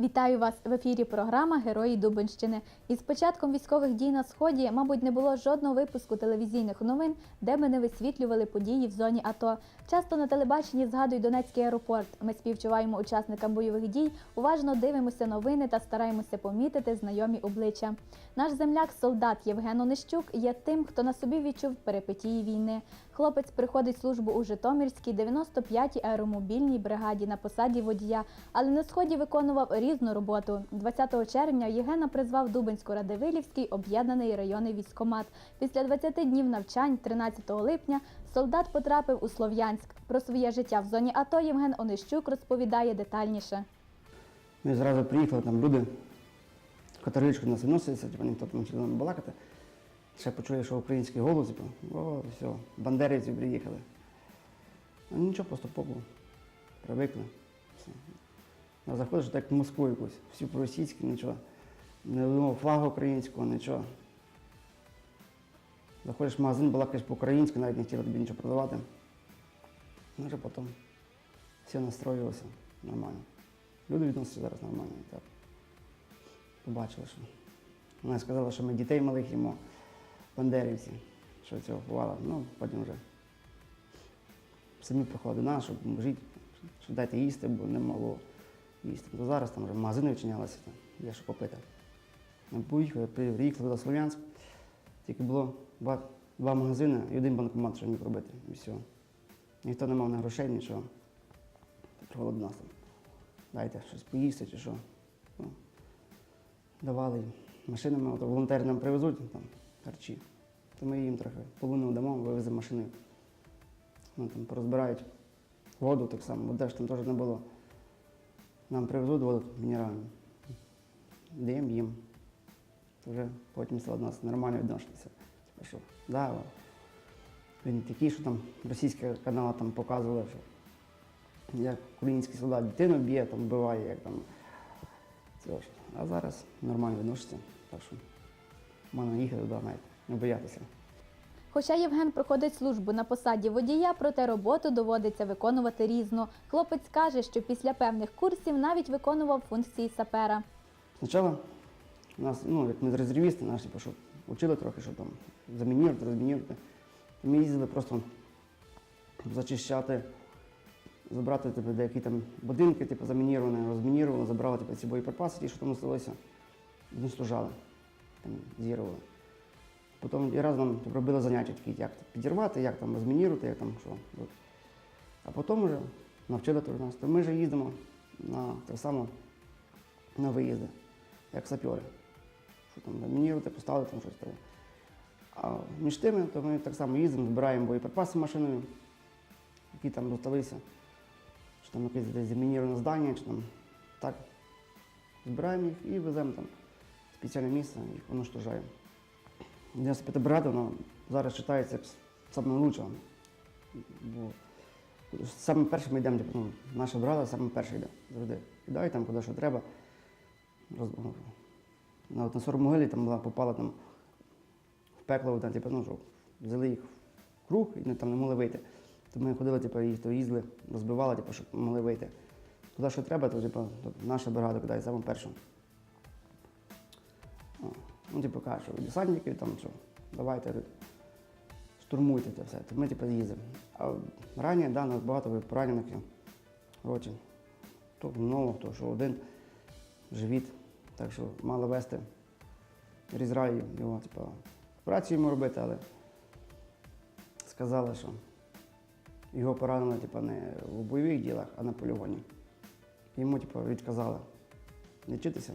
Вітаю вас в ефірі. Програма Герої Дубинщини. Із початком військових дій на сході, мабуть, не було жодного випуску телевізійних новин, де ми не висвітлювали події в зоні АТО. Часто на телебаченні згадують Донецький аеропорт. Ми співчуваємо учасникам бойових дій, уважно дивимося новини та стараємося помітити знайомі обличчя. Наш земляк, солдат Євген Онищук, є тим, хто на собі відчув перипетії війни. Хлопець приходить службу у Житомирській 95-й аеромобільній бригаді на посаді водія, але на сході виконував різну роботу. 20 червня Євгена призвав Дубинсько-Радивилівський об'єднаний районний військомат. Після 20 днів навчань, 13 липня, солдат потрапив у Слов'янськ. Про своє життя в зоні АТО Євген Онищук розповідає детальніше. Ми зразу приїхали, там люди, катаричку нас виносилися, типу, ніхто там не балакати. Ще почули, що український голос, типу, о, все, бандерівці приїхали. Ну нічого, просто попу. Привикли. А заходиш так в Москву якусь, всі по-російськи, нічого. Не видно флагу українського, нічого. Заходиш в магазин, балакаєш по-українськи, навіть не хотіли тобі нічого продавати. Ну, вже потім все настроїлося нормально. Люди відносяться зараз нормально. Так. Побачили, що. Вона сказала, що ми дітей малих їмо, бандерівці, що цього бувало. Ну, потім вже самі приходили до нас, щоб жити, що дайте їсти, бо не могло їсти. То зараз там вже магазини відчинялися, там, є що купити. Ми поїхали, приїхали до Слов'янськ, тільки було два, два магазини і один банкомат, що міг робити. І все. Ніхто не мав ні грошей, нічого. Приходили до нас там. Дайте щось поїсти чи що. Ну, давали машинами, от волонтери нам привезуть там, харчі. То ми їм трохи половину дамо, вивеземо машини. Ну, там порозбирають воду так само, вода ж там теж не було. Нам привезуть воду мінеральну. Даємо їм. Вже потім до нас нормально відноситься. Типу, що, да, він такий, що там російські канали там показували, що як український солдат дитину б'є, там вбиває, як там. А зараз нормально відноситься. Так що можна їхати туди навіть, не боятися. Хоча Євген проходить службу на посаді водія, проте роботу доводиться виконувати різно. Хлопець каже, що після певних курсів навіть виконував функції сапера. Спочатку нас, ну, як ми резервісти, наші, що учили трохи, що там замінірувати, розмінірувати. Ми їздили просто зачищати, забрати типу, деякі там будинки, типу, замініровані, розмінірували, забрали типу, ці боєприпаси, ті, що там залишилися, уничтожали, там, зірвали. Потім і раз нам робили заняття такі, як підірвати, як там розмінірувати, як там що. А потім вже навчили трохи нас. То ми вже їздимо на так само на виїзди, як сапьори. Що там замінірувати, поставити там щось таке. А між тими, то ми так само їздимо, збираємо боєприпаси машиною, які там досталися, чи там якесь десь замініроване здання, чи там так. Збираємо їх і веземо там в спеціальне місце, їх уничтожаємо. 95 бригада, вона зараз вважається лучша. Бо саме перше ми йдемо, типу, ну, наша бригада саме перша йде завжди. Кидай там, куди що треба. Роз... ну, На, от на 40 могилі там була, попала там в пекло, там, типу, ну, що, взяли їх в круг і там не могли вийти. То ми ходили, типу, їх то їздили, розбивали, типу, щоб могли вийти. Куди що треба, то типу, наша бригада кидає саме першу. Ну, типу, каже, що десантники там що, давайте штурмуйте це все. Ми типу їздимо. А раніше, да, нас багато поранених. Коротше, то много, хто що один живіт. Так що мало вести. Різраю його, типу, операцію йому робити, але сказали, що його поранили типу, не в бойових ділах, а на полігоні. Йому типу, відказали лічитися.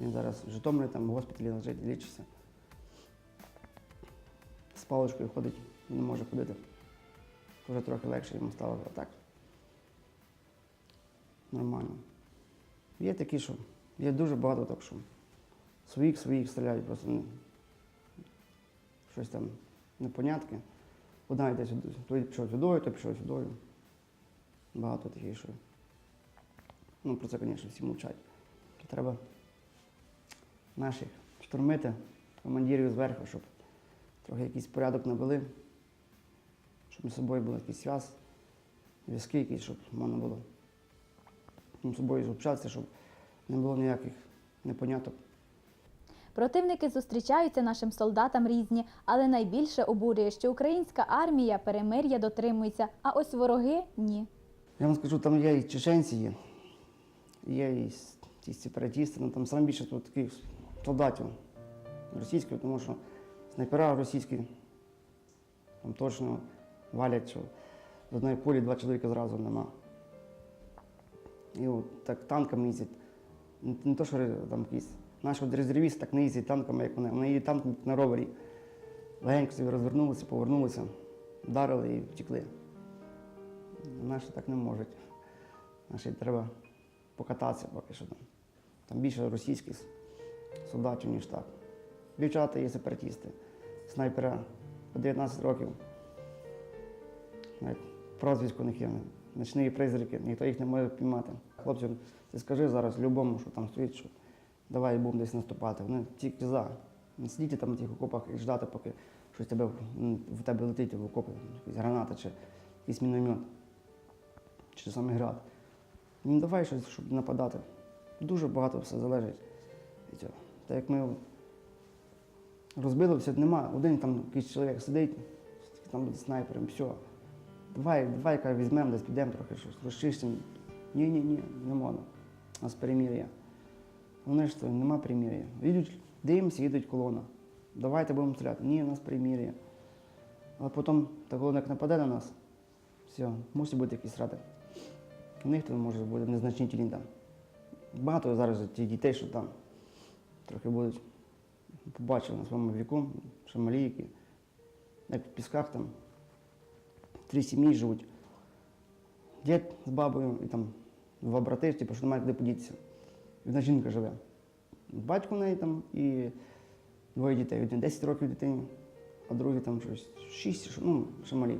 Він зараз в Житомирі там в госпіталі лежить, лічиться. З паличкою ходить, не може ходити. Вже трохи легше йому стало, а так. Нормально. Є такі, що є дуже багато так, що своїх своїх стріляють, просто не, щось там непонятки. Одна йде сюди, той пішов сюди, той пішов сюди. Багато таких, що. Ну, про це, звісно, всі мовчать. Треба наших штурмити, командирів зверху, щоб трохи якийсь порядок навели, щоб між собою був якийсь зв'яз, зв'язки якісь, щоб можна було між собою зобщатися, щоб не було ніяких непоняток. Противники зустрічаються нашим солдатам різні, але найбільше обурює, що українська армія перемир'я дотримується, а ось вороги ні. Я вам скажу, там є і чеченці є, є і ті сепаратісти, ну там саме більше тут таких солдатів російських, тому що снайпера російські там точно валять, що з одної кулі два чоловіка зразу нема. І от так танками їздять. Не, то, що там якісь. Наші резервісти так не їздять танками, як вони. Вони їдуть танком на ровері. Легенько собі розвернулися, повернулися, вдарили і втекли. Наші так не можуть. Наші треба покататися поки що там. Там більше російських солдатів, ніж так. Дівчата є сепаратісти, снайпера по 19 років. Навіть прозвисько у них є. Ночні призраки, ніхто їх не може піймати. Хлопцям, ти скажи зараз любому, що там стоїть, що давай будемо десь наступати. Вони тільки за. Не сидіть там в тих окопах і ждати, поки щось тебе, в- тебе летить в окопи, якась граната чи якийсь міномет, чи саме град. Ну давай щось, щоб нападати. Дуже багато все залежить. Так як ми розбили, все нема. Один там якийсь чоловік сидить, там буде снайпером, все. Давай, давай, каже, візьмемо, десь підемо трохи щось, розчистимо. Ні, ні, не можна. У нас перемір'я. Вони ж то нема перемір'я. Їдуть, дивимося, їдуть колона. Давайте будемо стріляти. Ні, у нас перемір'я. Але потім та колона як нападе на нас, все, мусить бути якийсь ради. У них то може бути незначительні там. Багато зараз тих дітей, що там трохи будуть побачили на своєму віку, що малі які. Як в пісках там три сім'ї живуть. Дід з бабою і там два брати, типу, що немає куди подітися. І одна жінка живе. Батько в неї там і двоє дітей. Один 10 років дитині, а другий там щось 6, що- ну, ще малі.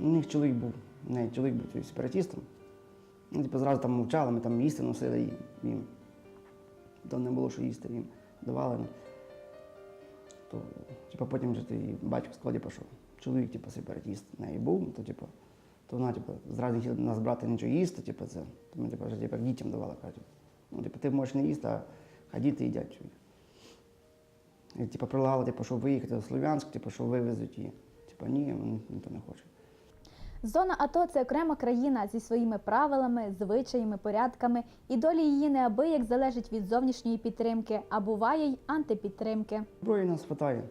У них чоловік був, у неї чоловік був сепаратістом. Ну, типу, зразу там мовчали, ми там їсти носили їм. Там не було що їсти їм. Давали. ну. То, типу, потім вже той батько сказав, типу, що чоловік, типу, сепаратіст в неї був, то, типу, то вона, типу, зразу хотіла нас брати нічого їсти, типу, це. То ми, типу, вже типу, дітям давали, кажуть. Ну, типу, ти можеш не їсти, а хай діти їдять. І, типу, прилагали, типу, щоб виїхати до Слов'янськ, типу, що вивезуть її. Типу, ні, вони ніхто не хоче. Зона АТО це окрема країна зі своїми правилами, звичаями, порядками, і доля її неабияк залежить від зовнішньої підтримки, а буває й антипідтримки. Зброї нас вистачає.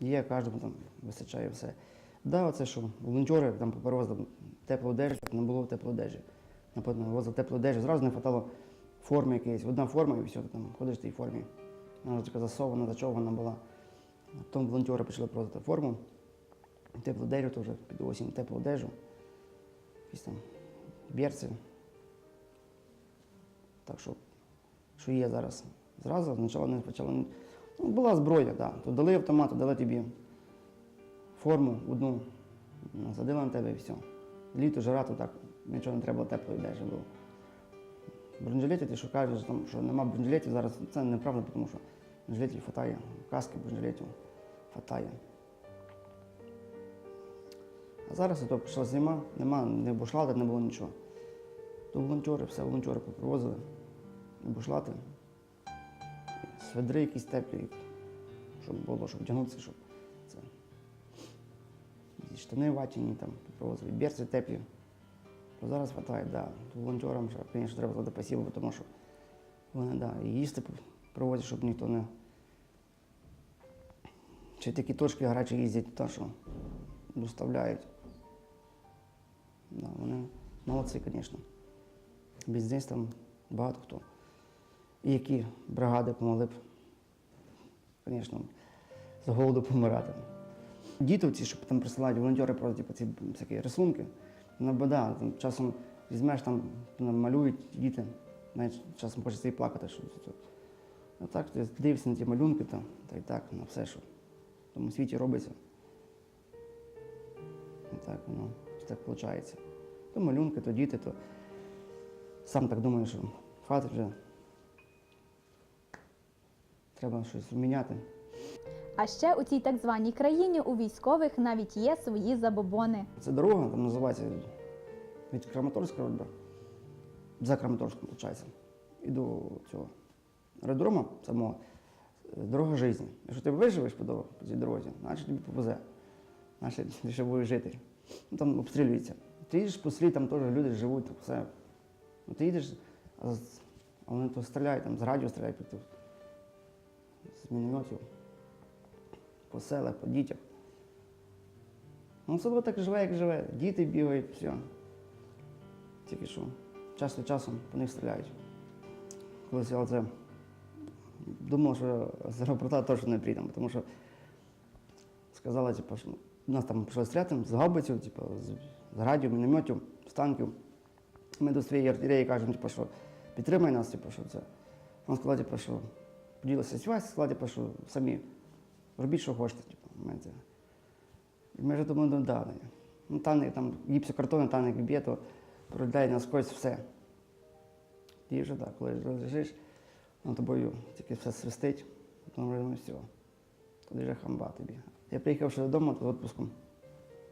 Є, кожному там вистачає все. Да, оце що волонтери там поперевозили теплу одежу, не було теплої одежі. Напевно, возили теплу одежу, зразу не вистачало форми якоїсь. Одна форма і все, ти там ходиш в тій формі. Вона така засована, зачована була. Потім волонтери почали привозити форму, теплу одежу теж під осінь, теплу одежу. Якісь там берці. Так що, що є зараз. Зразу спочатку не почало. Ну, була зброя, так. Да. То дали автомат, то дали тобі форму одну, насадили на тебе і все. Літо, жара, то так, нічого не треба теплої одежі було. Бронежилети, ти що кажеш, там, що нема бронежилетів, зараз це неправда, тому що бронежилетів хватає, каски бронежилетів хватає. А зараз ото пішла зима, нема не бушлати, не було нічого. То волонтери, все волонтери попривозили, бушлати, сведри якісь теплі, щоб було, щоб вдягнутися, щоб це. Штани ватяні, там попривозили, берці теплі. То зараз вистачає, да. То волонтерам, звісно, треба сказати спасибо, тому що вони да, і їсти привозять, щоб ніхто не. Чи такі точки гарячі їздять, то що доставляють. Молодці, звісно. Без там багато хто. І які бригади помогли б, звісно, з голоду помирати. Дітовці, що там присилають волонтери про типу, ці всякі рисунки, ну, бо да, там, часом візьмеш, там там малюють діти, навіть часом хочеться і плакати. Що, це. А так ти дивишся на ті малюнки, та, та й так, на все, що в тому світі робиться. І так воно так виходить. То малюнки, то діти, то сам так думаю, що хватить вже. Треба щось міняти. А ще у цій так званій країні у військових навіть є свої забобони. Це дорога, там називається від Краматорська, вроде би, за Краматорськом, виходить. до цього аеродрому самого дорога життя. Якщо ти виживеш по цій дорозі, значить тобі повезе. Значить, ти ще будеш жити. Ну, там обстрілюється. Ти їдеш по селі, там теж люди живуть, все. Ну, ти їдеш, а, з- вони то стріляють, там з радіо стріляють, то, з мінометів, по селах, по дітях. Ну, село так живе, як живе. Діти бігають, все. Тільки що час від часу по них стріляють. Колись я оце думав, що з аеропорта точно не прийдемо, тому що сказали, типу, що нас там почали стріляти з гаубиців, типу, з радіо, мінометів, з танків. Ми до своєї артилерії кажемо, типу, що підтримай нас, типу, що це. Він сказав, типу, що поділися связь, сказав, типу, що самі робіть, що хочете. Типу. І ми вже думали, ну, да. Ну, танк, там гіпсокартон, танк б'є, то пролітає наскось все. І вже так, коли лежиш, над тобою тільки все свистить, потім вже все. Тоді вже хамба тобі. Я приїхав ще додому то відпуском.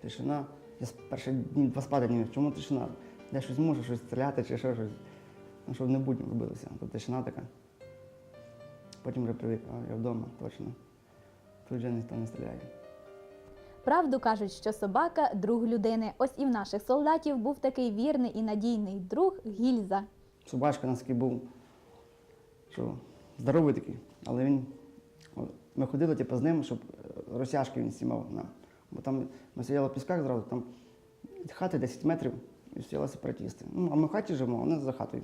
Тишина. Я з перших днів два спати не міг. Чому тишина? Де щось може, щось стріляти чи ще щось. Ну, щоб не будь робилося. Тут тишина така. Потім вже привик, а я вдома, точно. Тут вже ніхто не стріляє. Правду кажуть, що собака друг людини. Ось і в наших солдатів був такий вірний і надійний друг гільза. Собачка у нас такий був, що здоровий такий, але він. Ми ходили типу, з ним, щоб е, розтяжки він знімав нам. Бо там ми сиділи в пісках зразу, там від хати 10 метрів і стояли сепаратісти. Ну, а ми в хаті живемо, вони за хатою.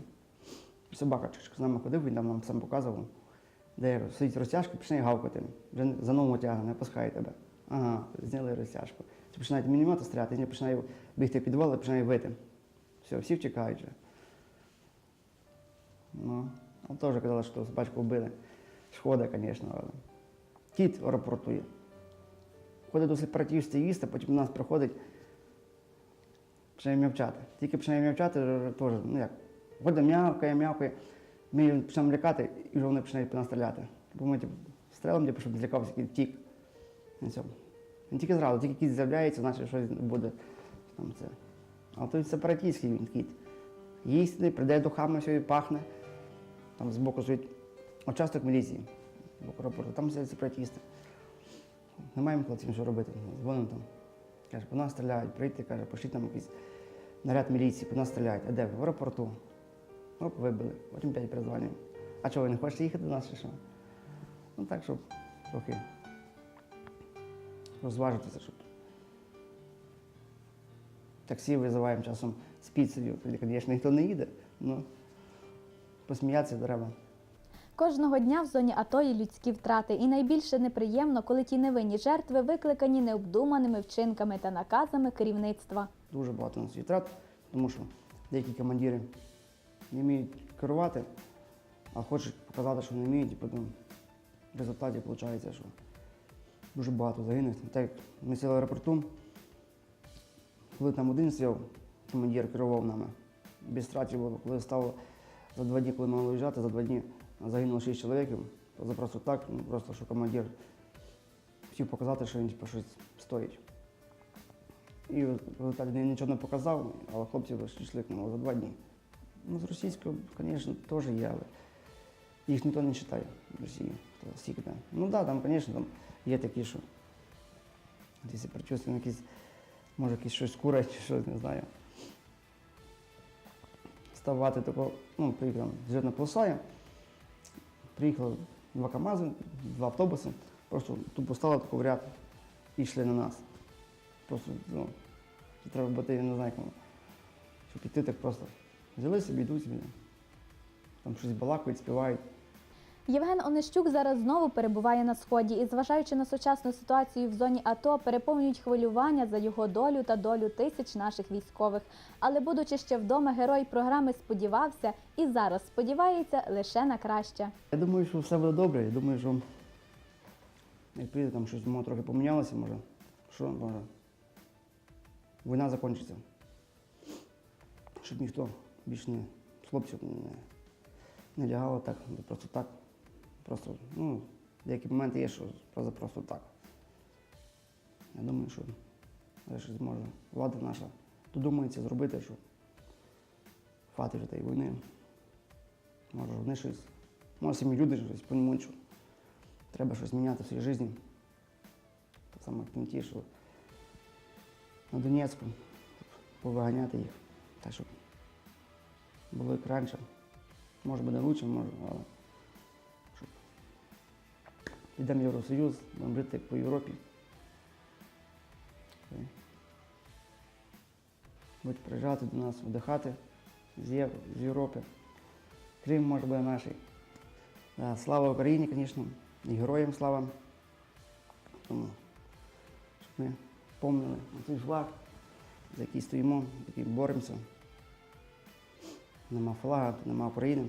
Собака з нами ходив, він там нам сам показував, де сидить розтяжка, починає гавкати. Вже за ногу тягне, не пускає тебе. Ага, зняли розтяжку. Ти починають мінімати стріляти, він починає бігти в підвал і починає вити. Все, всі втікають вже. Ну, теж казали, що собачку вбили. Шкода, звісно, але. Кіт аеропортує. Ходить до сепаратістів їсти, потім до нас приходить, починає м'явчати. Тільки починає м'явчати, теж, ну як, ходить м'явкає, м'явкає. Ми її почнемо лякати, і вже вони починають по нас стріляти. Бо ми типу, стрелом, типу, щоб злякався, який все. Він тільки зразу, тільки кіт з'являється, значить щось буде. Там це. А той сепаратістський він кіт. Їсть, прийде духами, все пахне. Там збоку стоїть участок міліції, там сидять сепаратісти. Немає хлопців, що робити. Дзвонимо там. Каже, по нас стріляють, прийти, каже, пошліть там якийсь наряд міліції, по нас стріляють. А де? В аеропорту. Оп, вибили. Потім п'ять перезвонюємо. А чого, ви не хочете їхати до нас чи що? Ну так, щоб трохи розважитися, щоб. Таксі визиваємо часом з піцею. Звісно, ніхто не їде. Ну, посміятися треба. Кожного дня в зоні АТО є людські втрати, і найбільше неприємно, коли ті невинні жертви викликані необдуманими вчинками та наказами керівництва. Дуже багато на свій втрат, тому що деякі командири не вміють керувати, а хочуть показати, що не вміють, і потім в результаті виходить, що дуже багато загине. Так ми сіли в аеропорту, коли там один сів, командир керував нами. Без втратів було, коли стало за два дні, коли мали виїжджати, за два дні загинуло шість чоловіків. То за просто так, ну, просто що командир хотів показати, що він типу, щось стоїть. І він нічого не показав, але хлопці йшли к нему за два дні. Ну, з російською, звісно, теж є, але їх ніхто не читає в Росії. там. Ну так, да, там, звісно, там є такі, що якщо причувствуємо якісь, може, якісь щось курять чи щось, не знаю. Ставати тако, ну, приїхав зжирна полоса, приїхало два КАМАЗи, два автобуси, просто тупо стало тако в ряд і йшли на нас. Просто, ну, треба бути, я не знаю кому. Щоб піти так просто. Взяли собі, йдуть собі. Там щось балакають, співають. Євген Онищук зараз знову перебуває на сході і, зважаючи на сучасну ситуацію в зоні АТО, переповнюють хвилювання за його долю та долю тисяч наших військових. Але, будучи ще вдома, герой програми сподівався і зараз сподівається лише на краще. Я думаю, що все буде добре. Я думаю, що як прийде, там щось може, трохи помінялося, може. Що, може. Війна закінчиться. Щоб ніхто більше не хлопців не, не лягало так, просто так. Просто, ну, деякі моменти є, що просто, просто так. Я думаю, що щось зможе влада наша додумається зробити, що хватить вже тієї війни. Може, вони щось, може, самі люди щось поймуть, що треба щось міняти в своїй житті. Так само, як не ті, що на Донецьку, повиганяти їх. Так, щоб було як раніше. Може буде краще, може, але йдемо в Євросоюз, будемо жити по Європі. Будуть приїжджати до нас, віддихати з, Єв... з Європи. Крим може буде наш. Да, слава Україні, звісно, і героям слава. Тому, щоб ми на цей флаг, за який стоїмо, за який боремося. Нема флага, нема України.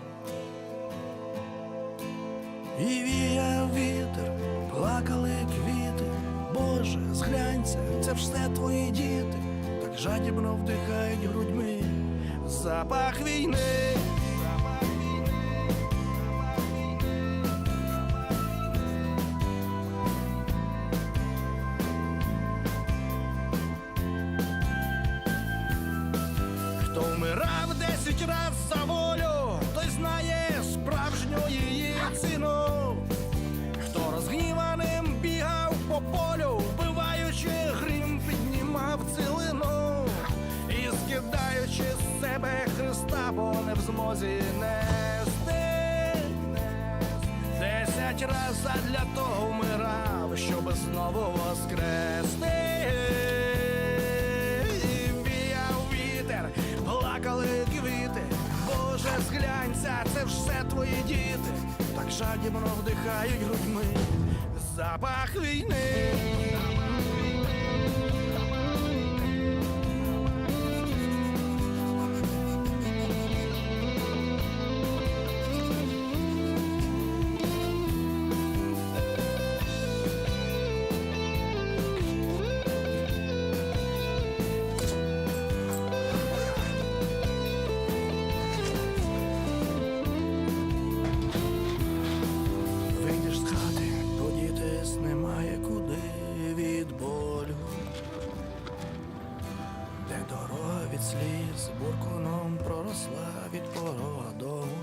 І віяв вітер, плакали квіти. Боже, зглянься, це все твої діти, так жадібно вдихають грудьми запах війни. По полю, вбиваючи грім, піднімав цілину і скидаючи з себе Христа, бо не в змозі нести. Десять раз задля того вмирав, щоб знову воскрести. Віяв плакали квіти. Боже, зглянься, це все твої діти. Так жадібно вдихають грудьми запах війни. Дорога від сліз буркуном проросла від порога дому.